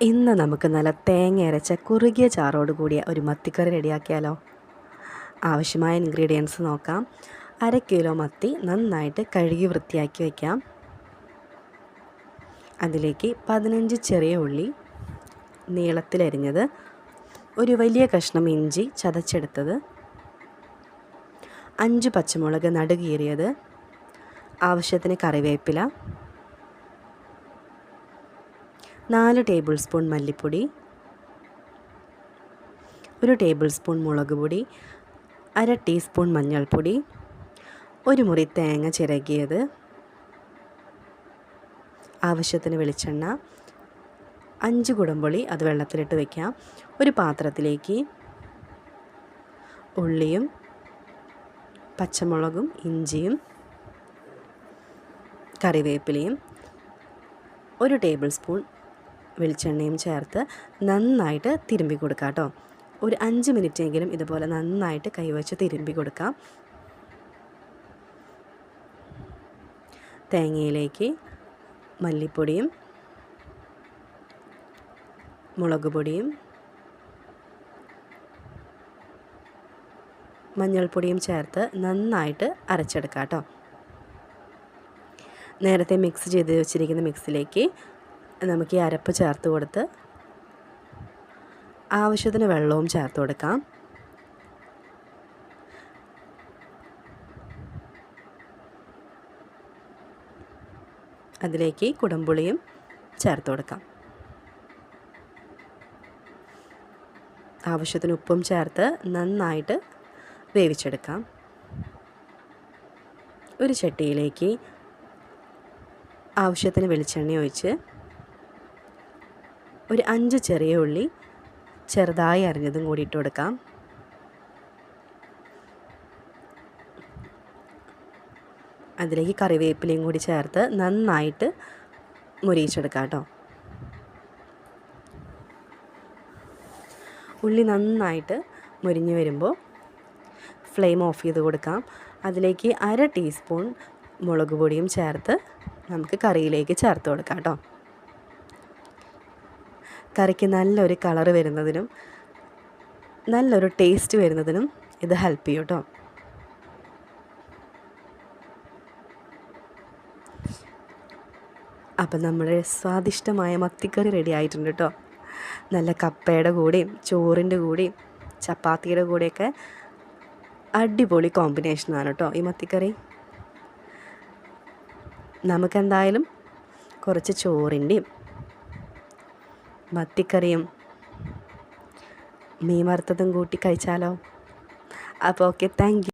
ഇന്ന് നമുക്ക് നല്ല തേങ്ങ അരച്ച കുറുകിയ ചാറോട് കൂടിയ ഒരു മത്തിക്കറി റെഡിയാക്കിയാലോ? ആവശ്യമായ ഇൻഗ്രീഡിയൻസ് നോക്കാം. അര കിലോ മത്തി നന്നായിട്ട് കഴുകി വൃത്തിയാക്കി വയ്ക്കാം അതിലേക്ക് പതിനഞ്ച് ചെറിയ ഉള്ളി നീളത്തിലരിഞ്ഞത് ഒരു വലിയ കഷ്ണം ഇഞ്ചി ചതച്ചെടുത്തത് അഞ്ച് പച്ചമുളക് നടുകീറിയത് ആവശ്യത്തിന് കറിവേപ്പില നാല് ടേബിൾ സ്പൂൺ മല്ലിപ്പൊടി ഒരു ടേബിൾ സ്പൂൺ മുളക് പൊടി അര ടീസ്പൂൺ മഞ്ഞൾപ്പൊടി ഒരു മുറി തേങ്ങ ചിരകിയത് ആവശ്യത്തിന് വെളിച്ചെണ്ണ അഞ്ച് കുടംപുളി അത് വെള്ളത്തിലിട്ട് വയ്ക്കാം ഒരു പാത്രത്തിലേക്ക് ഉള്ളിയും പച്ചമുളകും ഇഞ്ചിയും കറിവേപ്പിലയും ഒരു ടേബിൾ സ്പൂൺ വെളിച്ചെണ്ണയും ചേർത്ത് നന്നായിട്ട് തിരുമ്പി കൊടുക്കുക കേട്ടോ. ഒരു അഞ്ച് മിനിറ്റെങ്കിലും ഇതുപോലെ നന്നായിട്ട് കൈവച്ച് തിരുമ്പി കൊടുക്കാം. തേങ്ങയിലേക്ക് മല്ലിപ്പൊടിയും മുളക് പൊടിയും മഞ്ഞൾപ്പൊടിയും ചേർത്ത് നന്നായിട്ട് അരച്ചെടുക്കാം കേട്ടോ. നേരത്തെ മിക്സ് ചെയ്ത് വെച്ചിരിക്കുന്ന മിക്സിലേക്ക് നമുക്ക് ഈ അരപ്പ് ചേർത്ത് കൊടുത്ത് ആവശ്യത്തിന് വെള്ളവും ചേർത്ത് കൊടുക്കാം. അതിലേക്ക് കുടംപുളിയും ചേർത്ത് കൊടുക്കാം. ആവശ്യത്തിന് ഉപ്പും ചേർത്ത് നന്നായിട്ട് വേവിച്ചെടുക്കാം. ഒരു ചട്ടിയിലേക്ക് ആവശ്യത്തിന് വെളിച്ചെണ്ണ ഒഴിച്ച് ഒരു അഞ്ച് ചെറിയ ഉള്ളി ചെറുതായി അരിഞ്ഞതും കൂടി ഇട്ട് കൊടുക്കാം. അതിലേക്ക് കറിവേപ്പിലയും കൂടി ചേർത്ത് നന്നായിട്ട് മുരിയിച്ചെടുക്കാം കേട്ടോ. ഉള്ളി നന്നായിട്ട് മുരിഞ്ഞ് വരുമ്പോൾ ഫ്ലെയിം ഓഫ് ചെയ്ത് കൊടുക്കാം. അതിലേക്ക് അര ടീസ്പൂൺ മുളക് പൊടിയും ചേർത്ത് നമുക്ക് കറിയിലേക്ക് ചേർത്ത് കൊടുക്കാം കേട്ടോ. കറിക്ക് നല്ലൊരു കളർ വരുന്നതിനും നല്ലൊരു ടേസ്റ്റ് വരുന്നതിനും ഇത് ഹെൽപ്പ് ചെയ്യും കേട്ടോ അപ്പം നമ്മുടെ സ്വാദിഷ്ടമായ മത്തിക്കറി റെഡി ആയിട്ടുണ്ട് കേട്ടോ നല്ല കപ്പയുടെ കൂടെയും ചോറിന്റെ കൂടെയും ചപ്പാത്തിയുടെ കൂടെയൊക്കെ അടിപൊളി കോമ്പിനേഷനാണ് കേട്ടോ ഈ മത്തിക്കറി. നമുക്കെന്തായാലും കുറച്ച് ചോറിന്റെയും മത്തിക്കറിയും മീൻ വറുത്തതും കൂട്ടി കഴിച്ചാലോ? അപ്പോൾ ഓക്കെ താങ്ക്